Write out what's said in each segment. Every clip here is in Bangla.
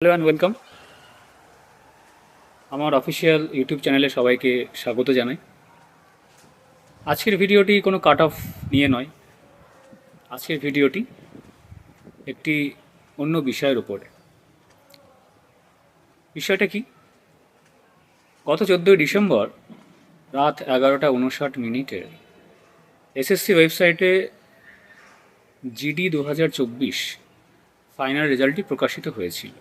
হ্যালো অ্যান্ড ওয়েলকাম আমার অফিসিয়াল ইউটিউব চ্যানেলে সবাইকে স্বাগত জানাই। আজকের ভিডিওটি কোনো কাট অফ নিয়ে নয়। আজকের ভিডিওটি একটি অন্য বিষয়ের উপরে। বিষয়টা কি? গত চোদ্দোই ডিসেম্বর রাত এগারোটা উনষাট মিনিটে এসএসসি ওয়েবসাইটে জিডি দু হাজার চব্বিশ ফাইনাল রেজাল্টটি প্রকাশিত হয়েছিল।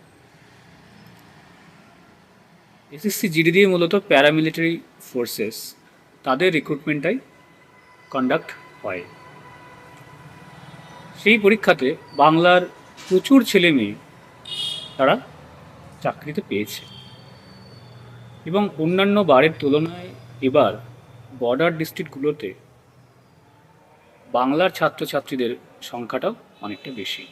এসএসসি জিডি দিয়ে মূলত প্যারামিলিটারি ফোর্সেস তাদের রিক্রুটমেন্টটাই কন্ডাক্ট হয়। সেই পরীক্ষাতে বাংলার প্রচুর ছেলে মেয়ে তারা চাকরিতে পেয়েছে। এবং অন্যান্য বারের তুলনায় এবার বর্ডার ডিস্ট্রিক্টগুলোতে বাংলার ছাত্রছাত্রীদের সংখ্যাটাও অনেকটা বেশি।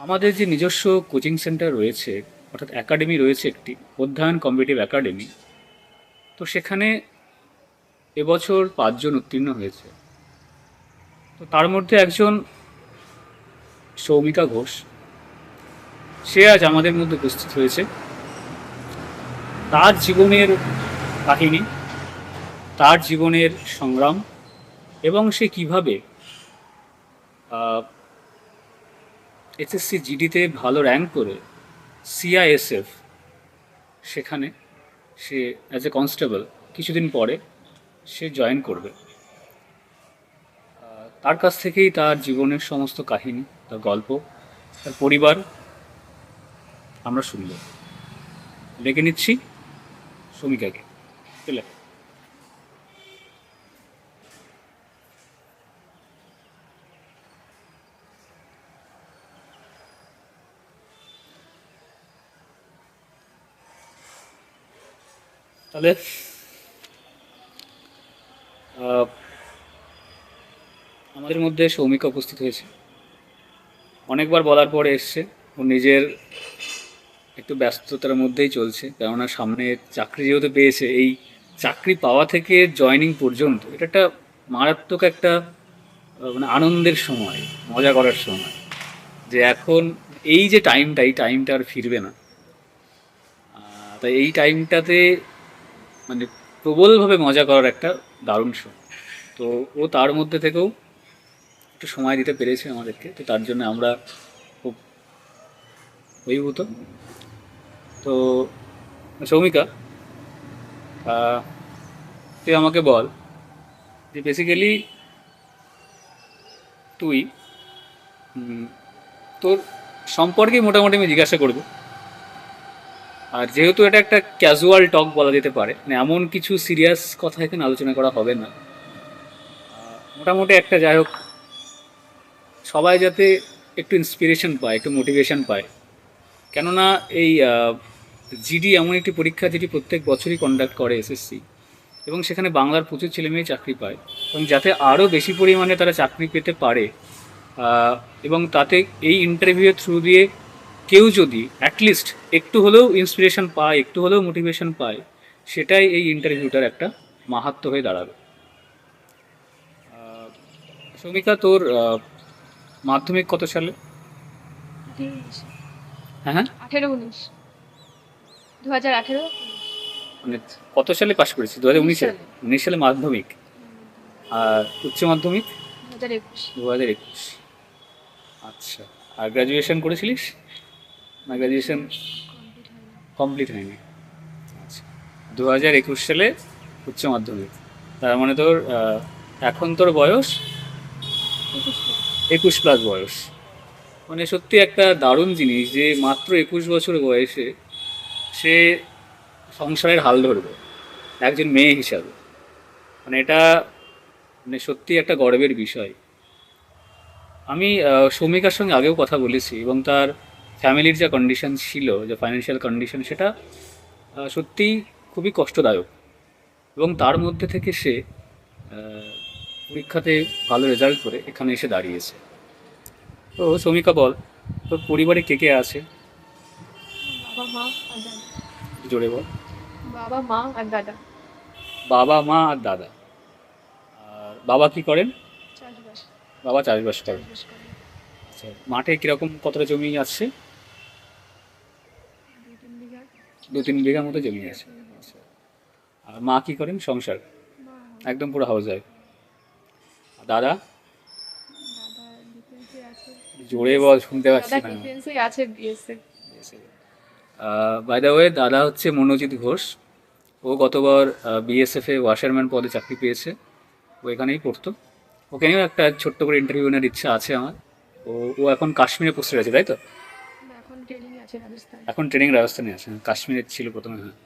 আমাদের যে নিজস্ব কোচিং সেন্টার রয়েছে অর্থাৎ একাডেমি রয়েছে একটি, অধ্যয়ন কম্পিটিভ একাডেমি তো সেখানে এবছর পাঁচজন উত্তীর্ণ হয়েছে। তো তার মধ্যে একজন সৌমিকা ঘোষ, সে আজ আমাদের মধ্যে উপস্থিত হয়েছে। তার জীবনের কাহিনী, তার জীবনের সংগ্রাম এবং সে কীভাবে এসএসসি জিডিতে ভালো র্যাঙ্ক করে সিআইএসএফ সেখানে সে অ্যাজ এ কনস্টেবল কিছুদিন পরে সে জয়েন করবে। তার কাছ থেকেই তার জীবনের সমস্ত কাহিনী, তার গল্প, তার পরিবার আমরা শুনব। ডেকে নিচ্ছি শ্রমিকাকে চলে। তাহলে আমাদের মধ্যে সৌমিকা উপস্থিত হয়েছে। অনেকবার বলার পরে এসছে, ও নিজের একটু ব্যস্ততার মধ্যেই চলছে, কেননা সামনে চাকরি যেহেতু পেয়েছে, এই চাকরি পাওয়া থেকে জয়নিং পর্যন্ত এটা একটা মারাত্মক একটা মানে আনন্দের সময়, মজা করার সময়। যে এখন এই যে টাইমটা এই টাইমটা আর ফিরবে না। তাই এই টাইমটাতে মানে প্রবলভাবে মজা করার একটা দারুণ শো তো ও তার মধ্যে থেকেও একটু সময় দিতে পেরেছে আমাদেরকে, তো তার জন্য আমরা খুব অভিভূত। তো সৌমিকা তুই আমাকে বল যে বেসিক্যালি তুই তোর সম্পর্কে মোটামুটি আমি জিজ্ঞাসা করব। আর যেহেতু এটা একটা ক্যাজুয়াল টক বলা যেতে পারে মানে এমন কিছু সিরিয়াস কথা এখানে আলোচনা করা হবে না। মোটামুটি একটা যাই হোক, সবাই যাতে একটু ইন্সপিরেশন পায়, একটু মোটিভেশন পায়। কেননা এই জিডি এমন একটি পরীক্ষা যেটি প্রত্যেক বছরই কন্ডাক্ট করে এসএসসি এবং সেখানে বাংলার প্রচুর ছেলেমেয়ে চাকরি পায়, এবং যাতে আরও বেশি পরিমাণে তারা চাকরি পেতে পারে এবং তাতে এই ইন্টারভিউয়ের থ্রু দিয়ে কেউ যদি অ্যাটলিস্ট একটু হলেও ইন্সপিরেশন পায় একটু হলেও মোটিভেশন পায় সেটাই এই ইন্টারভিউটার একটা মাহাত্ম হয়ে দাঁড়াবে। সৌমিকা তোর মাধ্যমিক কত সালে? হ্যাঁ হ্যাঁ? আঠেরো উনিশ। দু হাজার আঠেরো মানে কত সালে পাশ করেছিস? দু হাজার উনিশ। উনিশ সালে মাধ্যমিক। আর উচ্চ মাধ্যমিক? দু হাজার একুশ। দু হাজার একুশ। আচ্ছা আর গ্র্যাজুয়েশন করেছিলিস? না গ্র্যাজুয়েশন কমপ্লিট হয়নি। আচ্ছা। দু হাজার একুশ সালে উচ্চ মাধ্যমিক। তার মানে তোর এখন তোর বয়স একুশ প্লাস বয়স। মানে সত্যি একটা দারুণ জিনিস যে মাত্র একুশ বছর বয়সে সে সংসারের হাল ধরবে, একজন মেয়ে হিসাবে। মানে এটা মানে সত্যি একটা গর্বের বিষয়। আমি সৌমিকার সঙ্গে আগেও কথা বলেছি এবং তার ফ্যামিলির যা কন্ডিশন ছিল যে ফাইন্যান্সিয়াল কন্ডিশন সেটা আহ, সত্যিই খুবই কষ্টদায়ক। এবং তার মধ্যে থেকে সে পরীক্ষাতে ভালো রেজাল্ট করে এখানে এসে দাঁড়িয়েছে। তো সৌমিকা বল তোর পরিবারে কে কে আছে? জোরে বল। বাবা মা আর দাদা। বাবা মা আর দাদা। আর বাবা কি করেন? বাবা চাষবাস করেন। করে মাঠে কীরকম কতটা জমি আছে? দু তিন বিঘা। দু তিন বিঘা মতো জমি আছে। আচ্ছা। আর মা কি করেন? সংসার? একদম পুরো হাউস ওয়াইফ দাদা? দাদা ডিফেন্সে আছে। জোরে বল শুনতে পাচ্ছি দাদা না আছে বাই দ্য ওয়ে দাদা হচ্ছে মনোজিৎ ঘোষ। ও গতবার বিএসএফ এ ওয়াশারম্যান পদে চাকরি পেয়েছে। ও এখানেই পড়তো। ওকে নিয়েও একটা ছোট্ট করে ইন্টারভিউ নেওয়ার ইচ্ছা আছে আমার। ও ও এখন কাশ্মীরে পোস্টে আছে তাই তো? এখন ট্রেনিং রাজস্থান। আছে হ্যাঁ, কাশ্মীরে ছিল প্রথমে হ্যাঁ।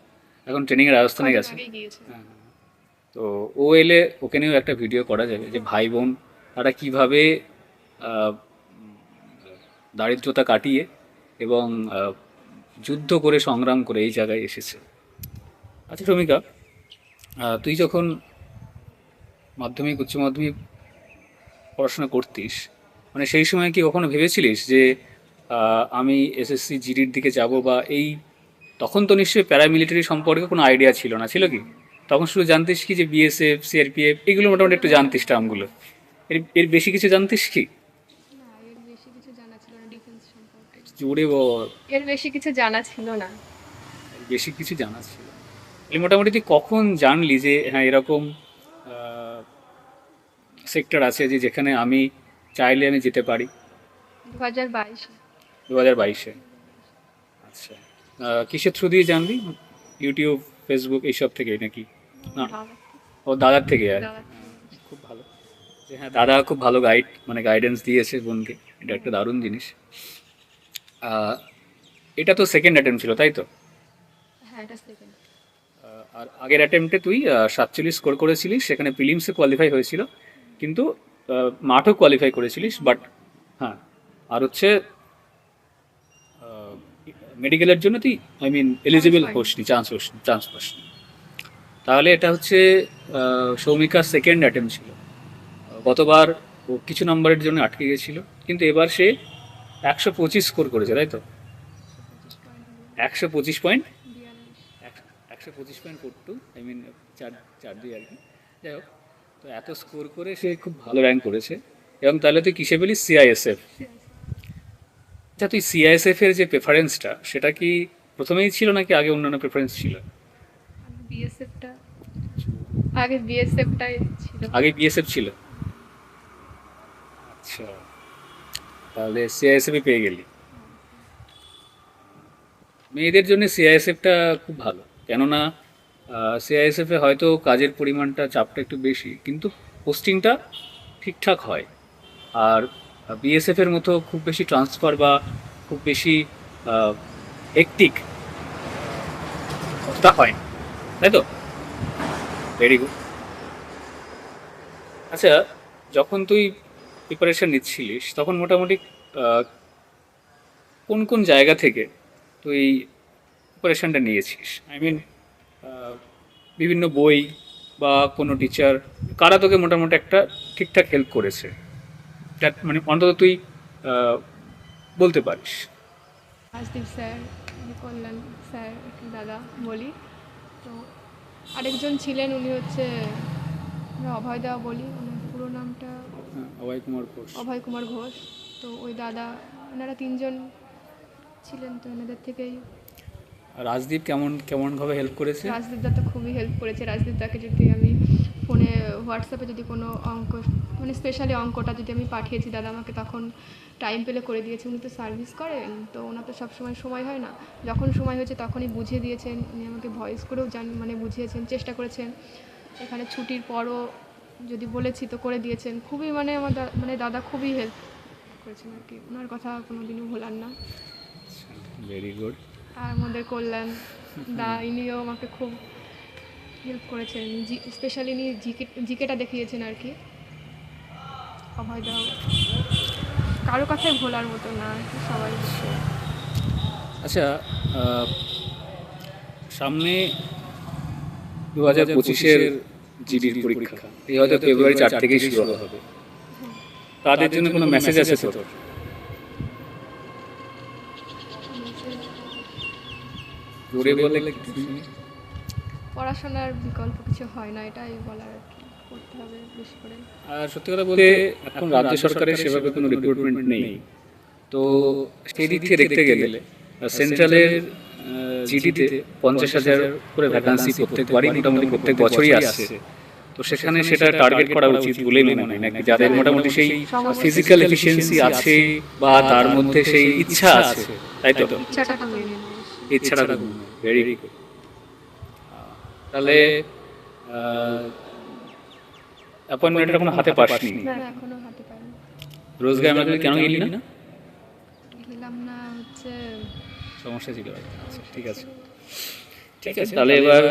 এখন ট্রেনিং রাজস্থানে গেছে। তো ও এলে ওকে নিয়েও একটা ভিডিও করা যাবে যে ভাই বোন তারা কীভাবে দারিদ্রতা কাটিয়ে এবং যুদ্ধ করে সংগ্রাম করে এই জায়গায় এসেছে। আচ্ছা শ্রমিকা তুই যখন মাধ্যমিক উচ্চ মাধ্যমিক পড়াশোনা করতিস মানে সেই সময় কি কখনো ভেবেছিলিস যে আমি এসএসসি জিডির দিকে যাব বা এই তখন তো নিশ্চয়ই প্যারামিলিটারি সম্পর্কে কোনো আইডিয়া ছিল না ছিল কি? তখন শুধু জানতিস কি যে বিএসএফ সিআরপিএফ এগুলো মোটামুটি একটু জানতিস টার্মগুলো এর এর বেশি কিছু জানতিস কি? জোরে বল। এর বেশি কিছু জানা ছিল না। বেশি কিছু জানা ছিল। এই মোটামুটি তুই কখন জানলি যে হ্যাঁ এরকম সেক্টর আছে যে যেখানে আমি চাইলে আমি যেতে পারি? দু হাজার বাইশে। দু হাজার বাইশে। আচ্ছা। কিসের থ্রু দিয়ে জানলি? ইউটিউব ফেসবুক এইসব থেকে নাকি? না? ও দাদার থেকে আর? খুব ভালো। যে হ্যাঁ দাদা খুব ভালো গাইড মানে গাইডেন্স দিয়েছে বোনকে। এটা একটা দারুণ জিনিস। এটা তো সেকেন্ড অ্যাটেম্প ছিল তাই তো? হ্যাঁ এটা সেকেন্ড আর আগের অ্যাটেম্পটে তুই সাতচল্লিশ স্কোর করেছিলিস সেখানে প্রিলিমসে কোয়ালিফাই হয়েছিল। কিন্তু মাঠও কোয়ালিফাই করেছিলিস বাট হ্যাঁ আর হচ্ছে মেডিকেলের জন্য তুই আই মিন এলিজিবল। হোসনি চান্স হোসনি চান্স পাসনি। তাহলে এটা হচ্ছে সৌমিকার সেকেন্ড অ্যাটেম্প ছিল। গতবার ও কিছু নম্বরের জন্য আটকে গেছিল কিন্তু এবার সে একশো পঁচিশ স্কোর করেছে তাই তো? একশো পঁচিশ পয়েন্ট একশো পঁচিশ point four two I mean চার চার দুই আর কি। যাই হোক তো এত স্কোর করে সে খুব ভালো র্যাঙ্ক করেছে। এবং তাহলে তুই কিসে পেলি? সিআইএসএফ আচ্ছা তুই সিআইএসএফ এর যে প্রেফারেন্সটা সেটা কি প্রথমেই ছিল নাকি আগে অন্যান্য প্রেফারেন্স ছিল? বিএসএফটা আগে বিএসএফটাই ছিল। আগে বিএসএফ ছিল? আচ্ছা তাহলে সিআইএসএফই পেয়ে গেলি। মেয়েদের জন্য সিআইএসএফটা খুব ভালো। কেননা সিআইএসএফে হয়তো কাজের পরিমাণটা, চাপটা একটু বেশি, কিন্তু পোস্টিংটা ঠিকঠাক হয়। আর বিএসএফ এর মতো খুব বেশি ট্রান্সফার বা খুব বেশি হেকটিক তা হয় না। তাই তো? ভেরি গুড আচ্ছা যখন তুই প্রিপারেশন নিচ্ছিলিস, তখন মোটামুটি কোন কোন জায়গা থেকে তুই প্রিপারেশনটা নিয়েছিস? আই মিন বিভিন্ন বই বা কোনো টিচার কারা তোকে মোটামুটি একটা ঠিকঠাক হেল্প করেছে? মানে অন্তত তুই বলতে পারিস। রাজদীপ স্যার কল্যাণ স্যার দাদা বলি। তো আরেকজন ছিলেন উনি হচ্ছে অভয় দেওয়া বলি। ওনার পুরো নামটা হ্যাঁ, অভয় কুমার ঘোষ। অভয় কুমার ঘোষ। তো ওই দাদা ওনারা তিনজন ছিলেন তো ওনাদের থেকেই রাজদীপ কেমন কেমনভাবে হেল্প করেছে? রাজদীপ দা তো খুবই হেল্প করেছে। রাজদীপ দাকে যদি আমি ফোনে হোয়াটসঅ্যাপে যদি কোনো অঙ্ক মানে স্পেশালি অঙ্কটা যদি আমি পাঠিয়েছি দাদা আমাকে তখন টাইম পেলে করে দিয়েছে। উনি তো সার্ভিস করেন তো ওনার তো সবসময় সময় হয় না। যখন সময় হয়েছে তখনই বুঝিয়ে দিয়েছেন। উনি আমাকে ভয়েস করেও জান মানে বুঝিয়েছেন চেষ্টা করেছেন। এখানে ছুটির পরও যদি বলেছি তো করে দিয়েছেন। খুবই মানে আমার মানে দাদা খুবই হেল্প করেছেন আর কি। ওনার কথা কোনো দিনও ভোলার না। ভেরি গুড আর আমাদের কল্যাণ। দা ইনিও আমাকে খুব হেল্প করেছেন। জি স্পেশালি ইনি জিকে জিকেটা দেখিয়েছেন আর কি। অভয় দাও কারও কথাই ভোলার মতো না সবাই। আচ্ছা সামনে দু হাজার পঁচিশের জিডির পরীক্ষা। এই হয়তো ফেব্রুয়ারি চার থেকেই শুরু হবে। তাদের জন্য কোনো মেসেজ আছে তোর? জোরে বলে শুনি। পড়াশোনার বিকল্প কিছু হয় না এটাই বলার আর করতে হবে বেশি করে। আর সত্যি কথা বলতে এখন রাজ্য সরকারের সেভাবে কোনো রিক্রুটমেন্ট নেই। তো সেই দিক থেকে দেখতে গেলে সেন্ট্রালের জিডিতে পঞ্চাশ হাজার করে ভ্যাকান্সি প্রত্যেকবারই মোটামুটি প্রত্যেক বছরই আসছে। তো সেখানে সেটা টার্গেট করা উচিত বলেই মনে হয়। নাকি যাদের মোটামুটি সেই ফিজিক্যাল এফিসিয়েন্সি আছে বা তার মধ্যে সেই ইচ্ছা আছে। তাই তো ইচ্ছাটা নেব। ইচ্ছাটা ভেরি গুড তাহলে অ্যাপয়েন্টমেন্ট এখনও হাতে পাসনি? না এখনও হাতে পাইনি। রোজগার আমরা কেন গেলি না? গেলাম না হচ্ছে সমস্যা ছিল আচ্ছা ঠিক আছে। ঠিক আছে তাহলে এবার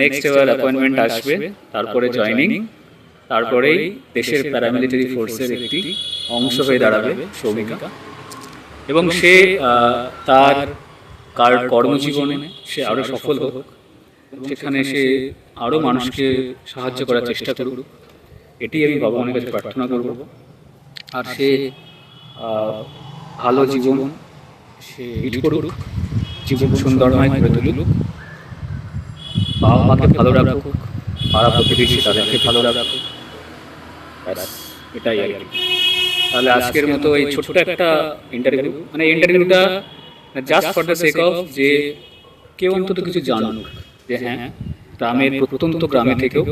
নেক্সট এবার অ্যাপয়েন্টমেন্ট আসবে তারপরে জয়েনিং তারপরেই দেশের প্যারামিলিটারি ফোর্সের একটি অংশ হয়ে দাঁড়াবে সৌমিকা এবং সে তার কার কর্মজীবনে সে আরও সফল হোক সেখানে সে আরও মানুষকে সাহায্য করার চেষ্টা করুক। এটি আমি ভগবানের কাছে প্রার্থনা করব। আর সে ভালো জীবন সে লিড করুক জীবন সুন্দরময় করে তুলুক। বাবা মাকে ভালো রাখুক পাড়া প্রতিবেশী তাদেরকে ভালো রাখুক। এটাই আর কি। তাহলে আজকের মতো এই ছোট্ট একটা ইন্টারভিউ মানে ইন্টারভিউটা just for the sake of যে কেউ অন্তত কিছু জানুক, যে হ্যাঁ গ্রামের প্রত্যন্ত গ্রামে থেকেও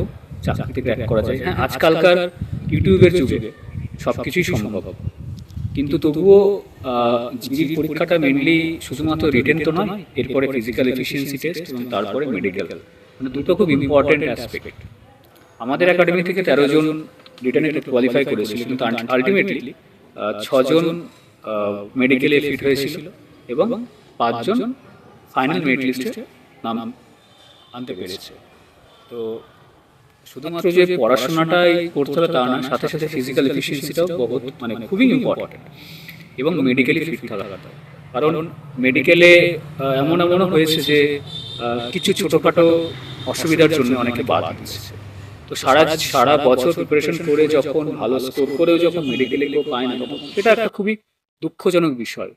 চাকরিতে ক্র্যাক করা যায়। হ্যাঁ আজকালকার ইউটিউবের যুগে সব কিছুই সম্ভব। কিন্তু তবুও জিজি পরীক্ষাটা মেনলি শুধুমাত্র রিটেন তো নয়, এরপরে ফিজিক্যাল এফিসিয়েন্সি টেস্ট এবং তারপরে মেডিকেল মানে দুটো খুব ইম্পর্টেন্ট অ্যাসপেক্ট আমাদের একাডেমি থেকে তেরো জন রিটার্নে কোয়ালিফাই করেছিল, কিন্তু আলটিমেটলি ছজন মেডিকেলে ফিট হয়েছিল। এবং পাঁচজন ফাইনাল মেরিট লিস্টে নাম আনতে পেরেছে। তো শুধুমাত্র যে পড়াশোনাটাই করতে হবে তা না সাথে সাথে ফিজিক্যাল এফিসিয়েন্সিটাও বহুত মানে খুবই ইম্পর্টেন্ট এবং মেডিকেলি ফিট থাকাটা কারণ মেডিকেলে এমন এমনও হয়েছে যে কিছু ছোটোখাটো অসুবিধার জন্য অনেকে বাদ দিচ্ছে। তো সারা সারা বছর প্রিপারেশন করে যখন ভালো স্কোর করেও যখন মেডিকেলে কেউ পায় না তখন সেটা একটা খুবই দুঃখজনক বিষয়।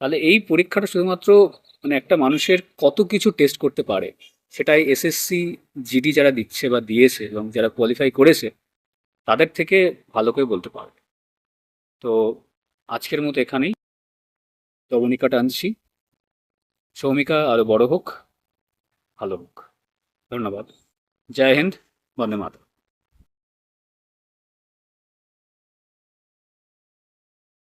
তাহলে এই পরীক্ষাটা শুধুমাত্র মানে একটা মানুষের কত কিছু টেস্ট করতে পারে, সেটাই এসএসসি জিডি যারা দিচ্ছে বা দিয়েছে এবং যারা কোয়ালিফাই করেছে, তাদের থেকে ভালো করে বলতে পারবে। তো আজকের মতো এখানেই। তবনিকা টানছি। সৌমিকা আরও বড় হোক, ভালো হোক। ধন্যবাদ। জয় হিন্দ, বন্দে মাতা